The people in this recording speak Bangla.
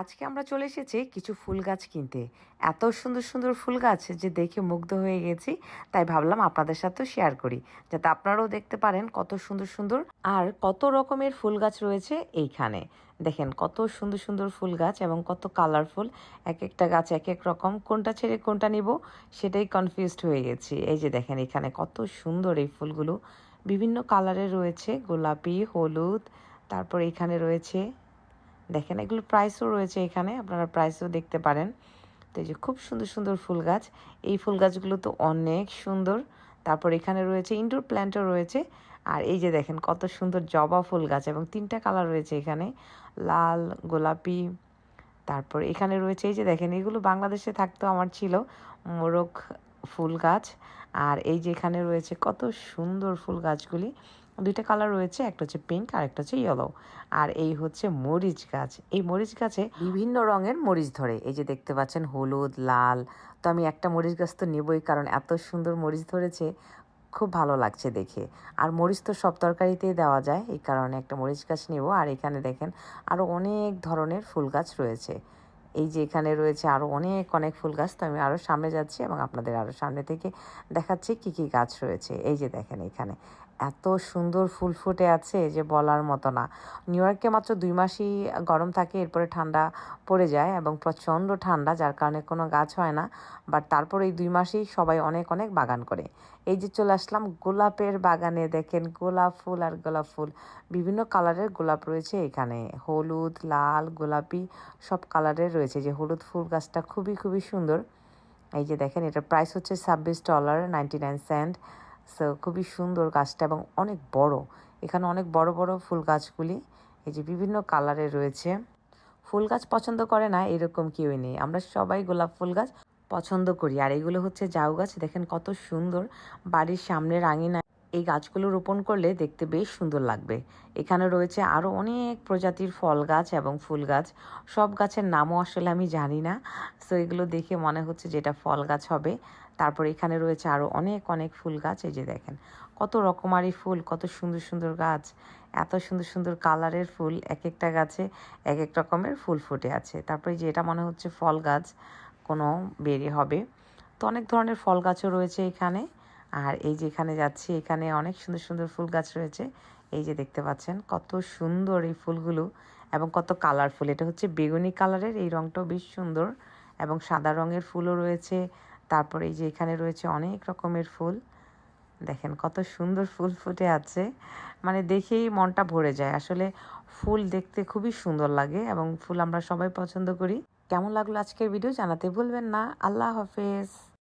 আজকে আমরা চলে এসেছি কিছু ফুল গাছ কিনতে। এত সুন্দর সুন্দর ফুল গাছ যে দেখে মুগ্ধ হয়ে গেছি, তাই ভাবলাম আপনাদের সাথেও শেয়ার করি, যাতে আপনারাও দেখতে পারেন কত সুন্দর সুন্দর আর কত রকমের ফুল গাছ রয়েছে এইখানে। দেখেন কত সুন্দর সুন্দর ফুল গাছ এবং কত কালারফুল এক একটা গাছ এক এক রকম, কোনটা ছেড়ে কোনটা নিব সেটাই কনফিউজড হয়ে গেছি। এই যে দেখেন এখানে কত সুন্দর এই ফুলগুলো, বিভিন্ন কালারের রয়েছে, গোলাপি, হলুদ, তারপর এখানে রয়েছে দেখেন এগুলো প্রাইসও রয়েছে এখানে, আপনারা প্রাইসও দেখতে পারেন। তো এই যে খুব সুন্দর সুন্দর ফুল গাছ। এই ফুল গাছগুলো তো অনেক সুন্দর। তারপর এখানে রয়েছে ইনডোর প্ল্যান্টও রয়েছে। আর এই যে দেখেন, কত সুন্দর জবা ফুল গাছ এবং তিনটা কালার রয়েছে এখানে। লাল, গোলাপি, তারপর এখানে রয়েছে এই যে দেখেন, এগুলো বাংলাদেশে থাকতো আমার ছিল মোরগ ফুল গাছ। আর এই যে এখানে রয়েছে কত সুন্দর ফুল গাছগুলি। দুইটা কালার রয়েছে, একটা হচ্ছে পিঙ্ক আর একটা হচ্ছে ইয়েলো আর এই হচ্ছে মরিচ গাছ। এই মরিচ গাছে বিভিন্ন রঙের মরিচ ধরে। এই যে দেখতে পাচ্ছেন হলুদ, লাল। তো আমি একটা মরিচ গাছ তো নেবই কারণ এত সুন্দর মরিচ ধরেছে, খুব ভালো লাগছে দেখে। আর মরিচ তো সব তরকারিতেই দেওয়া যায়, এই কারণে একটা মরিচ গাছ নেব। আর এখানে দেখেন আরও অনেক ধরনের ফুল গাছ রয়েছে। এই যে এখানে রয়েছে আরও অনেক অনেক ফুল গাছ। তো আমি আরও সামনে যাচ্ছি এবং আপনাদের আরও সামনে থেকে দেখাচ্ছি কি কি গাছ রয়েছে। এই যে দেখেন এখানে। এত সুন্দর ফুল ফুটে আছে যে বলার মতো না। নিউ ইয়র্কে মাত্র দুই মাসই গরম থাকে, এরপরে ঠান্ডা পড়ে যায় এবং প্রচণ্ড ঠান্ডা, যার কারণে কোনো গাছ হয় না। বাট তারপর এই দুই মাসেই সবাই অনেক অনেক বাগান করে। এই যে চলে আসলাম গোলাপের বাগানে, দেখেন গোলাপ ফুল আর গোলাপ ফুল। বিভিন্ন কালারের গোলাপ রয়েছে এখানে। হলুদ, লাল, গোলাপি সব কালারের রয়েছে। যে হলুদ ফুল গাছটা খুবই খুবই সুন্দর। এই যে দেখেন, এটার প্রাইস হচ্ছে ছাব্বিশ dollar ninety nine cent. So খুবই সুন্দর গাছটা এবং অনেক বড়। এখানে অনেক বড় বড় ফুল গাছগুলি। এই যে বিভিন্ন কালারে রয়েছে। ফুল গাছ পছন্দ করে না, এরকম কেউই নেই। আমরা সবাই গোলাপ ফুল গাছ পছন্দ করি। আর এগুলো হচ্ছে জাউ গাছ। দেখেন কত সুন্দর। বাড়ির সামনের আঙিনা এই গাছগুলো রোপণ করলে দেখতে বেশ সুন্দর লাগবে। এখানে রয়েছে আরও অনেক প্রজাতির ফল গাছ এবং ফুল গাছ। সব গাছের নামও আসলে আমি জানি না। সো এগুলো দেখে মনে হচ্ছে যেটা ফল গাছ হবে। তারপর এখানে রয়েছে আরও অনেক অনেক ফুল গাছ। এই যে দেখেন, কত রকমারি ফুল, কত সুন্দর সুন্দর গাছ। এত সুন্দর সুন্দর কালারের ফুল এক একটা গাছে এক এক রকমের ফুল ফুটে আছে। তারপরে যে এটা মনে হচ্ছে ফল গাছ, কোনো বেরি হবে। তো অনেক ধরনের ফল গাছও রয়েছে এখানে। আর এই যে এখানে যাচ্ছি, এখানে অনেক সুন্দর সুন্দর ফুল গাছ রয়েছে। এই যে দেখতে পাচ্ছেন, কত সুন্দর এই ফুলগুলো এবং কত কালারফুল এটা হচ্ছে বেগুনি কালারের এই রংটাও বেশ সুন্দর এবং সাদা রঙের ফুলও রয়েছে। তারপরে এই যে এখানে রয়েছে অনেক রকমের ফুল। দেখেন কত সুন্দর ফুল ফুটে আছে। মানে দেখেই মনটা ভরে যায়। আসলে ফুল দেখতে খুবই সুন্দর লাগে এবং ফুল আমরা সবাই পছন্দ করি। কেমন লাগল আজকের ভিডিও জানাতে ভুলবেন না। আল্লাহ হাফেজ।